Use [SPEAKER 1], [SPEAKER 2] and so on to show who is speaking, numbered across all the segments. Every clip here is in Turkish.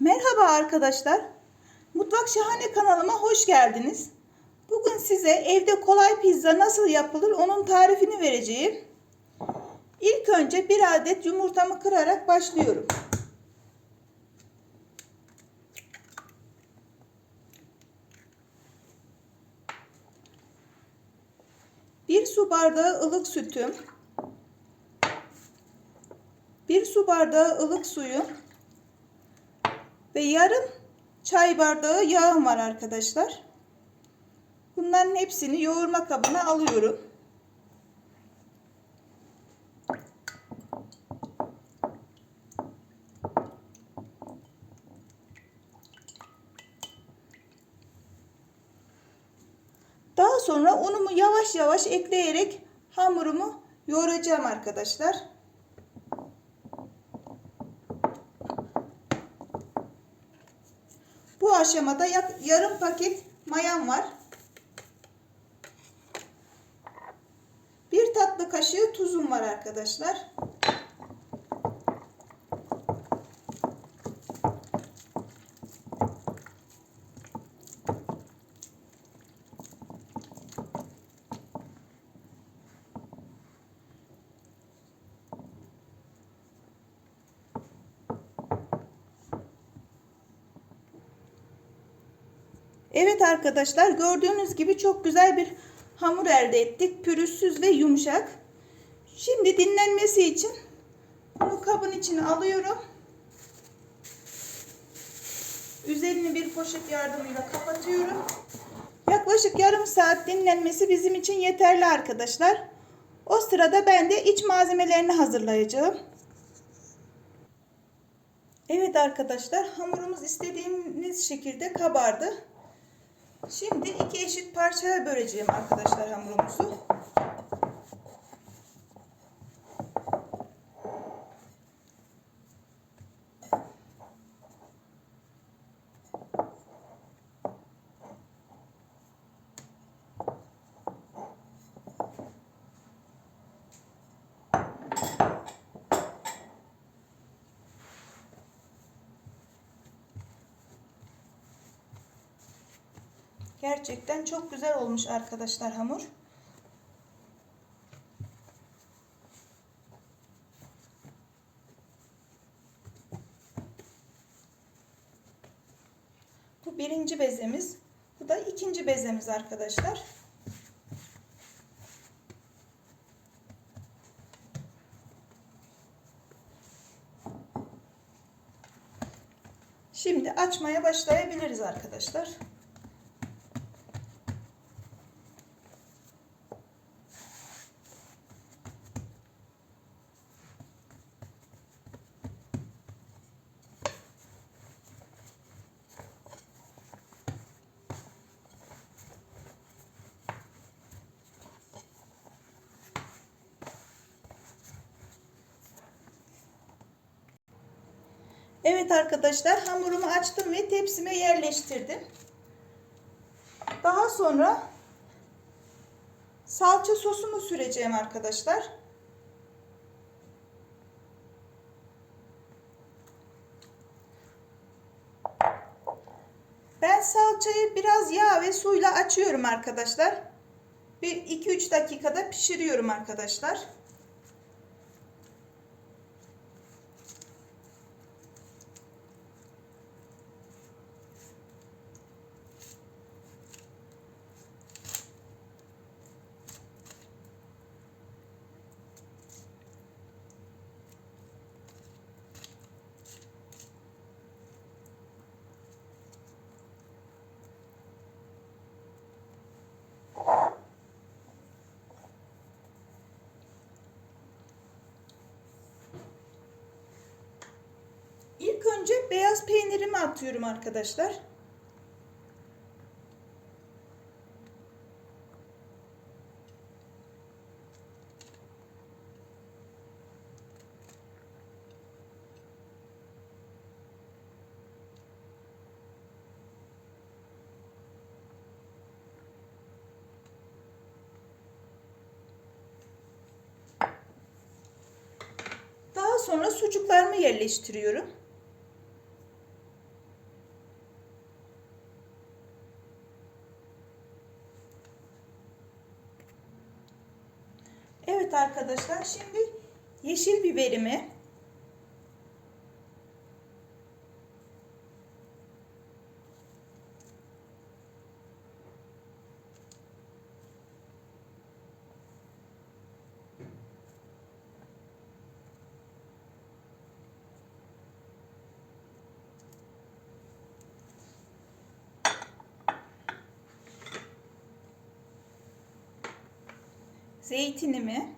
[SPEAKER 1] Merhaba arkadaşlar. Mutfak Şahane kanalıma hoş geldiniz. Bugün size evde kolay pizza nasıl yapılır onun tarifini vereceğim. İlk önce bir adet yumurtamı kırarak başlıyorum. Bir su bardağı ılık sütüm. Bir su bardağı ılık suyum ve yarım çay bardağı yağım var arkadaşlar. Bunların hepsini yoğurma kabına alıyorum. Daha sonra unumu yavaş yavaş ekleyerek hamurumu yoğuracağım arkadaşlar. Bu aşamada yarım paket mayam var. Bir tatlı kaşığı tuzum var arkadaşlar. Evet arkadaşlar gördüğünüz gibi çok güzel bir hamur elde ettik. Pürüzsüz ve yumuşak. Şimdi dinlenmesi için bunu kabın içine alıyorum. Üzerini bir poşet yardımıyla kapatıyorum. Yaklaşık yarım saat dinlenmesi bizim için yeterli arkadaşlar. O sırada ben de iç malzemelerini hazırlayacağım. Evet arkadaşlar hamurumuz istediğimiz şekilde kabardı. Şimdi iki eşit parçaya böleceğim arkadaşlar hamurumuzu. Gerçekten çok güzel olmuş arkadaşlar hamur. Bu birinci bezemiz. Bu da ikinci bezemiz arkadaşlar. Şimdi açmaya başlayabiliriz arkadaşlar. Evet arkadaşlar hamurumu açtım ve tepsime yerleştirdim. Daha sonra salça sosumu süreceğim arkadaşlar. Ben salçayı biraz yağ ve suyla açıyorum arkadaşlar. Bir 2-3 dakikada pişiriyorum arkadaşlar. İlk önce beyaz peynirimi atıyorum arkadaşlar. Sonra sucuklarımı yerleştiriyorum. Evet arkadaşlar. Şimdi yeşil biberimi zeytinimi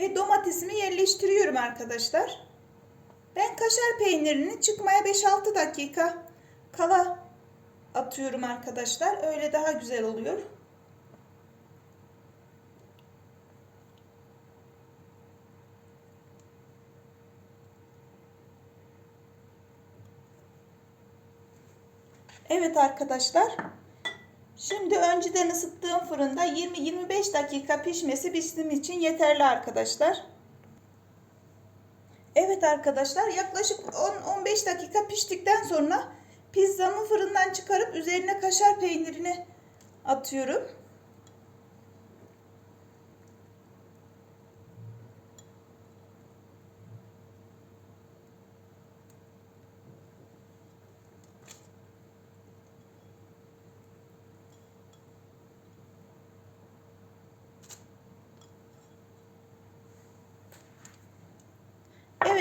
[SPEAKER 1] ve domatesimi yerleştiriyorum arkadaşlar. Ben kaşar peynirini çıkmaya 5-6 dakika kala atıyorum arkadaşlar. Öyle daha güzel oluyor. Evet arkadaşlar. Şimdi önceden ısıttığım fırında 20-25 dakika pişmesi bizim için yeterli arkadaşlar. Evet arkadaşlar yaklaşık 10-15 dakika piştikten sonra pizzamı fırından çıkarıp üzerine kaşar peynirini atıyorum.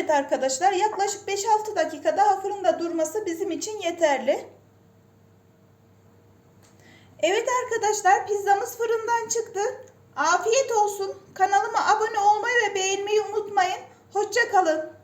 [SPEAKER 1] Evet arkadaşlar yaklaşık 5-6 dakika daha fırında durması bizim için yeterli. Evet arkadaşlar pizzamız fırından çıktı. Afiyet olsun. Kanalıma abone olmayı ve beğenmeyi unutmayın. Hoşça kalın.